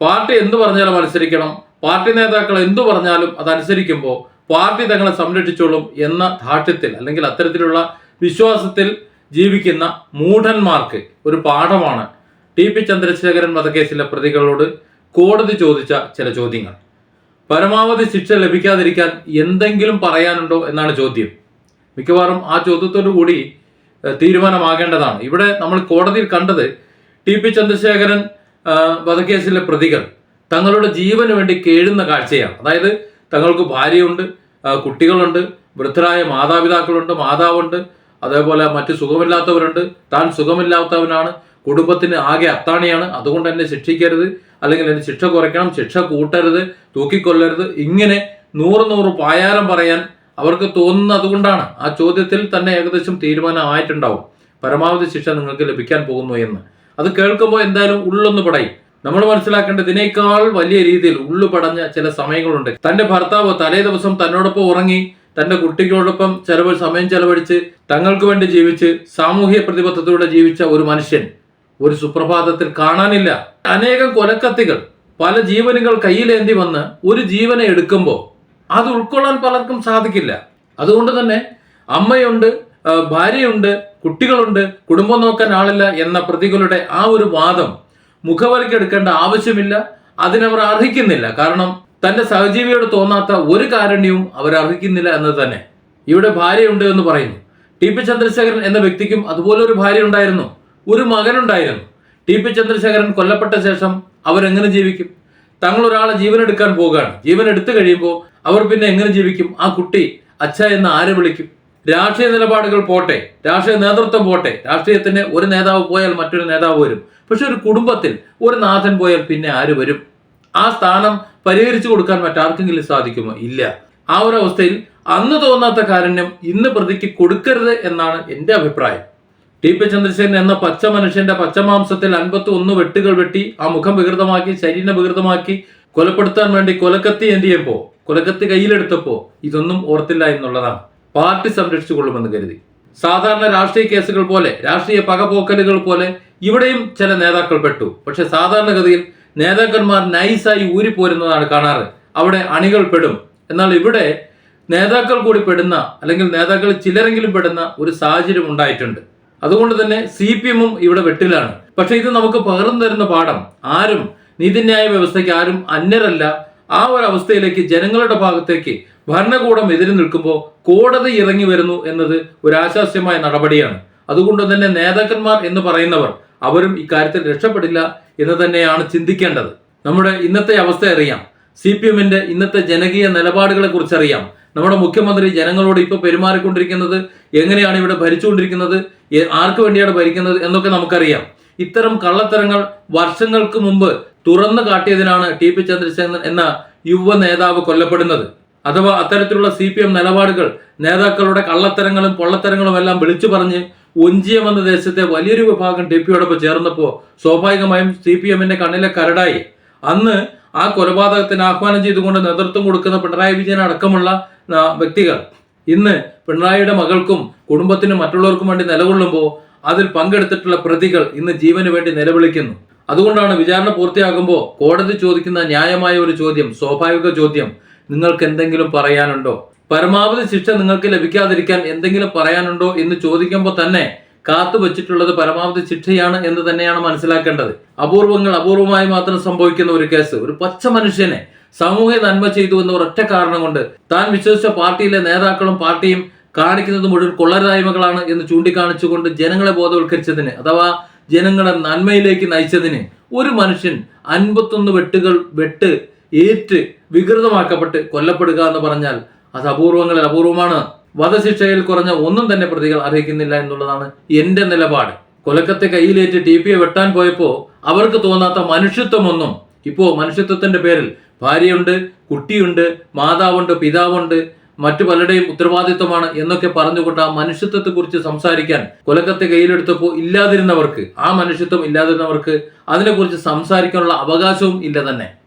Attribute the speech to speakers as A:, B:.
A: Party എന്തു പറഞ്ഞാലും മത്സരിക്കണം party നേതാക്കൾ എന്തു പറഞ്ഞാലും അതനുസരിക്കുമ്പോൾ പാർട്ടി തങ്ങളെ സംരക്ഷിച്ചോളും എന്ന ധാഠ്യത്തിൽ അല്ലെങ്കിൽ അത്തരത്തിലുള്ള വിശ്വാസത്തിൽ ജീവിക്കുന്ന മൂഢന്മാർക്ക് ഒരു പാഠമാണ് ടി പി ചന്ദ്രശേഖരൻ വധക്കേസിലെ പ്രതികളോട് കോടതി ചോദിച്ച ചില ചോദ്യങ്ങൾ. പരമാവധി ശിക്ഷ ലഭിക്കാതിരിക്കാൻ എന്തെങ്കിലും പറയാനുണ്ടോ എന്നാണ് ചോദ്യം. മിക്കവാറും ആ ചോദ്യത്തോടു കൂടി തീരുമാനമാകേണ്ടതാണ്. ഇവിടെ നമ്മൾ കോടതിയിൽ കണ്ടത് ടി പി ചന്ദ്രശേഖരൻ വധക്കേസിലെ പ്രതികൾ തങ്ങളുടെ ജീവന് വേണ്ടി കേഴുന്ന കാഴ്ചയാണ്. അതായത് തങ്ങൾക്ക് ഭാര്യയുണ്ട് കുട്ടികളുണ്ട് വൃദ്ധരായ മാതാപിതാക്കളുണ്ട് മാതാവുണ്ട് അതേപോലെ മറ്റ് സുഖമില്ലാത്തവരുണ്ട്. താൻ സുഖമില്ലാത്തവനാണ് കുടുംബത്തിന് ആകെ അത്താണിയാണ് അതുകൊണ്ട് എന്നെ ശിക്ഷിക്കരുത് അല്ലെങ്കിൽ എന്നെ ശിക്ഷ കുറയ്ക്കണം ശിക്ഷ കൂട്ടരുത് തൂക്കിക്കൊല്ലരുത്. ഇങ്ങനെ നൂറ് നൂറ് പായാരം പറയാൻ അവർക്ക് തോന്നുന്നത് അതുകൊണ്ടാണ്. ആ ചോദ്യത്തിൽ തന്നെ ഏകദേശം തീരുമാനമായിട്ടുണ്ടാവും. പരമാവധി ശിക്ഷ നിങ്ങൾക്ക് ലഭിക്കാൻ പോകുന്നു എന്ന്. അത് കേൾക്കുമ്പോൾ എന്തായാലും ഉള്ളൊന്ന് പടയും. നമ്മൾ മനസ്സിലാക്കേണ്ടത് ഇതിനേക്കാൾ വലിയ രീതിയിൽ ഉള്ളു പടഞ്ഞ ചില സമയങ്ങളുണ്ട്. തന്റെ ഭർത്താവ് തലേ ദിവസം തന്നോടൊപ്പം ഉറങ്ങി തന്റെ കുട്ടികളോടൊപ്പം ചെലവ് സമയം ചെലവഴിച്ച് തങ്ങൾക്ക് വേണ്ടി ജീവിച്ച് സാമൂഹ്യ പ്രതിബദ്ധതയോടെ ജീവിച്ച ഒരു മനുഷ്യൻ ഒരു സുപ്രഭാതത്തിൽ കാണാനില്ല. അനേകം കൊലക്കത്തികൾ പല ജീവനുകൾ കയ്യിലേന്തി വന്ന് ഒരു ജീവനെ എടുക്കുമ്പോൾ അത് ഉൾക്കൊള്ളാൻ പലർക്കും സാധിക്കില്ല. അതുകൊണ്ട് തന്നെ അമ്മയുണ്ട് ഭാര്യയുണ്ട് കുട്ടികളുണ്ട് കുടുംബം നോക്കാൻ ആളില്ല എന്ന പ്രതികളുടെ ആ ഒരു വാദം മുഖവലിക്കെടുക്കേണ്ട ആവശ്യമില്ല. അതിനവർ അർഹിക്കുന്നില്ല. കാരണം തന്റെ സഹജീവിയോട് തോന്നാത്ത ഒരു കാരുണ്യവും അവർ അർഹിക്കുന്നില്ല എന്നത് തന്നെ. ഇവിടെ ഭാര്യയുണ്ട് എന്ന് പറയുന്നു. ടി പി ചന്ദ്രശേഖരൻ എന്ന വ്യക്തിക്കും അതുപോലെ ഒരു ഭാര്യ ഉണ്ടായിരുന്നു. ഒരു മകനുണ്ടായിരുന്നു. ടി പി ചന്ദ്രശേഖരൻ കൊല്ലപ്പെട്ട ശേഷം അവരെങ്ങനെ ജീവിക്കും? തങ്ങൾ ഒരാളെ ജീവൻ എടുക്കാൻ പോവുകയാണ്. ജീവൻ എടുത്തു കഴിയുമ്പോൾ അവർ പിന്നെ എങ്ങനെ ജീവിക്കും? ആ കുട്ടി അച്ഛ എന്ന് ആരെ വിളിക്കും? രാഷ്ട്രീയ നിലപാടുകൾ പോട്ടെ രാഷ്ട്രീയ നേതൃത്വം പോട്ടെ രാഷ്ട്രീയത്തിന് ഒരു നേതാവ് പോയാൽ മറ്റൊരു നേതാവ് വരും. പക്ഷെ ഒരു കുടുംബത്തിൽ ഒരു നാഥൻ പോയാൽ പിന്നെ ആര് വരും? ആ സ്ഥാനം പരിഹരിച്ചു കൊടുക്കാൻ മറ്റാർക്കെങ്കിലും സാധിക്കുമോ? ഇല്ല. ആ ഒരു അവസ്ഥയിൽ അന്ന് തോന്നാത്ത കാരുണ്യം ഇന്ന് പ്രതിക്ക് കൊടുക്കരുത് എന്നാണ് എന്റെ അഭിപ്രായം. ടി പി ചന്ദ്രശേഖരൻ എന്ന പച്ച മനുഷ്യന്റെ പച്ചമാംസത്തിൽ അൻപത്തി ഒന്ന് വെട്ടുകൾ വെട്ടി ആ മുഖം വികൃതമാക്കി ശരീരം വികൃതമാക്കി കൊലപ്പെടുത്താൻ വേണ്ടി കൊലക്കത്തി എന്ത് ചെയ്യുമ്പോൾ കൊലക്കത്തി കയ്യിലെടുത്തപ്പോൾ ഇതൊന്നും ഓർത്തില്ല എന്നുള്ളതാണ്. പാർട്ടി സംരക്ഷിച്ചു കൊള്ളുമെന്ന് കരുതി. സാധാരണ രാഷ്ട്രീയ കേസുകൾ പോലെ രാഷ്ട്രീയ പകപോക്കലുകൾ പോലെ ഇവിടെയും ചില നേതാക്കൾ പെട്ടു. പക്ഷെ സാധാരണഗതിയിൽ നേതാക്കന്മാർ നൈസായി ഊരിപ്പോരുന്നതാണ് കാണാറ്. അവിടെ അണികൾ പെടും. എന്നാൽ ഇവിടെ നേതാക്കൾ കൂടി പെടുന്ന അല്ലെങ്കിൽ നേതാക്കൾ ചിലരെങ്കിലും പെടുന്ന ഒരു സാഹചര്യം ഉണ്ടായിട്ടുണ്ട്. അതുകൊണ്ട് തന്നെ സി പി എമ്മും ഇവിടെ വെട്ടിലാണ്. പക്ഷെ ഇത് നമുക്ക് പകർന്നു തരുന്ന പാഠം. ആരും നീതിന്യായ വ്യവസ്ഥയ്ക്ക് ആരും അന്യരല്ല. ആ ഒരു അവസ്ഥയിലേക്ക് ജനങ്ങളുടെ ഭാഗത്തേക്ക് ഭരണകൂടം എതിര് നിൽക്കുമ്പോൾ കോടതി ഇറങ്ങി വരുന്നു എന്നത് ഒരു ആശാസ്യമായ നടപടിയാണ്. അതുകൊണ്ട് തന്നെ നേതാക്കന്മാർ എന്ന് പറയുന്നവർ അവരും ഇക്കാര്യത്തിൽ രക്ഷപ്പെടില്ല എന്ന് തന്നെയാണ് ചിന്തിക്കേണ്ടത്. നമ്മുടെ ഇന്നത്തെ അവസ്ഥ അറിയാം. സി പി എമ്മിന്റെ ഇന്നത്തെ ജനകീയ നിലപാടുകളെ കുറിച്ചറിയാം. നമ്മുടെ മുഖ്യമന്ത്രി ജനങ്ങളോട് ഇപ്പോൾ പെരുമാറിക്കൊണ്ടിരിക്കുന്നത് എങ്ങനെയാണ് ഇവിടെ ഭരിച്ചുകൊണ്ടിരിക്കുന്നത് ആർക്ക് വേണ്ടിയാണ് ഭരിക്കുന്നത് എന്നൊക്കെ നമുക്കറിയാം. ഇത്തരം കള്ളത്തരങ്ങൾ വർഷങ്ങൾക്ക് മുമ്പ് തുറന്നു കാട്ടിയതിനാണ് ടി പി ചന്ദ്രശേഖരൻ എന്ന യുവ നേതാവ് കൊല്ലപ്പെടുന്നത്. അഥവാ അത്തരത്തിലുള്ള സി പി എം നിലപാടുകൾ നേതാക്കളുടെ കള്ളത്തരങ്ങളും പൊള്ളത്തരങ്ങളും എല്ലാം വിളിച്ചു പറഞ്ഞ് ഒഞ്ചിയം എന്ന ദേശത്തെ വലിയൊരു വിഭാഗം ടി പിയോടൊപ്പം ചേർന്നപ്പോൾ സ്വാഭാവികമായും സി പി എമ്മിന്റെ കണ്ണിലെ കരടായി. അന്ന് ആ കൊലപാതകത്തിന് ആഹ്വാനം ചെയ്തുകൊണ്ട് നേതൃത്വം കൊടുക്കുന്ന പിണറായി വിജയൻ അടക്കമുള്ള വ്യക്തികൾ ഇന്ന് പിണറായിയുടെ മകൾക്കും കുടുംബത്തിനും മറ്റുള്ളവർക്കും വേണ്ടി നിലകൊള്ളുമ്പോൾ അതിൽ പങ്കെടുത്തിട്ടുള്ള പ്രതികൾ ഇന്ന് ജീവന് വേണ്ടി നിലവിളിക്കുന്നു. അതുകൊണ്ടാണ് വിചാരണ പൂർത്തിയാകുമ്പോൾ കോടതി ചോദിക്കുന്ന ന്യായമായ ഒരു ചോദ്യം സ്വാഭാവിക ചോദ്യം. നിങ്ങൾക്ക് എന്തെങ്കിലും പറയാനുണ്ടോ? പരമാവധി ശിക്ഷ നിങ്ങൾക്ക് ലഭിക്കാതിരിക്കാൻ എന്തെങ്കിലും പറയാനുണ്ടോ എന്ന് ചോദിക്കുമ്പോൾ തന്നെ കാത്തു വെച്ചിട്ടുള്ളത് പരമാവധി ശിക്ഷയാണ് എന്ന് തന്നെയാണ് മനസ്സിലാക്കേണ്ടത്. അപൂർവങ്ങൾ അപൂർവമായി മാത്രം സംഭവിക്കുന്ന ഒരു കേസ്. ഒരു പച്ച മനുഷ്യനെ സാമൂഹ്യ നന്മ ചെയ്തു എന്ന ഒരൊറ്റ കാരണം കൊണ്ട് താൻ വിശ്വസിച്ച പാർട്ടിയിലെ നേതാക്കളും പാർട്ടിയും കാണിക്കുന്നത് മുഴുവൻ കൊള്ളരായ്മകളാണ് എന്ന് ചൂണ്ടിക്കാണിച്ചുകൊണ്ട് ജനങ്ങളെ ബോധവൽക്കരിച്ചതിന് അഥവാ ജനങ്ങളെ നന്മയിലേക്ക് നയിച്ചതിന് ഒരു മനുഷ്യൻ അൻപത്തൊന്ന് വെട്ടുകൾ വെട്ട് ഏറ്റ് വികൃതമാക്കപ്പെട്ട് കൊല്ലപ്പെടുക എന്ന് പറഞ്ഞാൽ അത് അപൂർവങ്ങളിൽ അപൂർവമാണ്. വധശിക്ഷയിൽ കുറഞ്ഞ ഒന്നും തന്നെ പ്രതികൾ അർഹിക്കുന്നില്ല എന്നുള്ളതാണ് എന്റെ നിലപാട്. കൊലക്കത്തെ കയ്യിലേറ്റ് ടി പിയെ വെട്ടാൻ പോയപ്പോൾ അവർക്ക് തോന്നാത്ത മനുഷ്യത്വമൊന്നും. ഇപ്പോ മനുഷ്യത്വത്തിന്റെ പേരിൽ ഭാര്യയുണ്ട് കുട്ടിയുണ്ട് മാതാവുണ്ട് പിതാവുണ്ട് മറ്റു പലരുടെയും ഉത്തരവാദിത്വമാണ് എന്നൊക്കെ പറഞ്ഞുകൊണ്ട് ആ മനുഷ്യത്വത്തെ കുറിച്ച് സംസാരിക്കാൻ കൊലക്കത്തെ കയ്യിലെടുത്തപ്പോൾ ഇല്ലാതിരുന്നവർക്ക് ആ മനുഷ്യത്വം ഇല്ലാതിരുന്നവർക്ക് അതിനെക്കുറിച്ച് സംസാരിക്കാനുള്ള അവകാശവും ഇല്ല തന്നെ.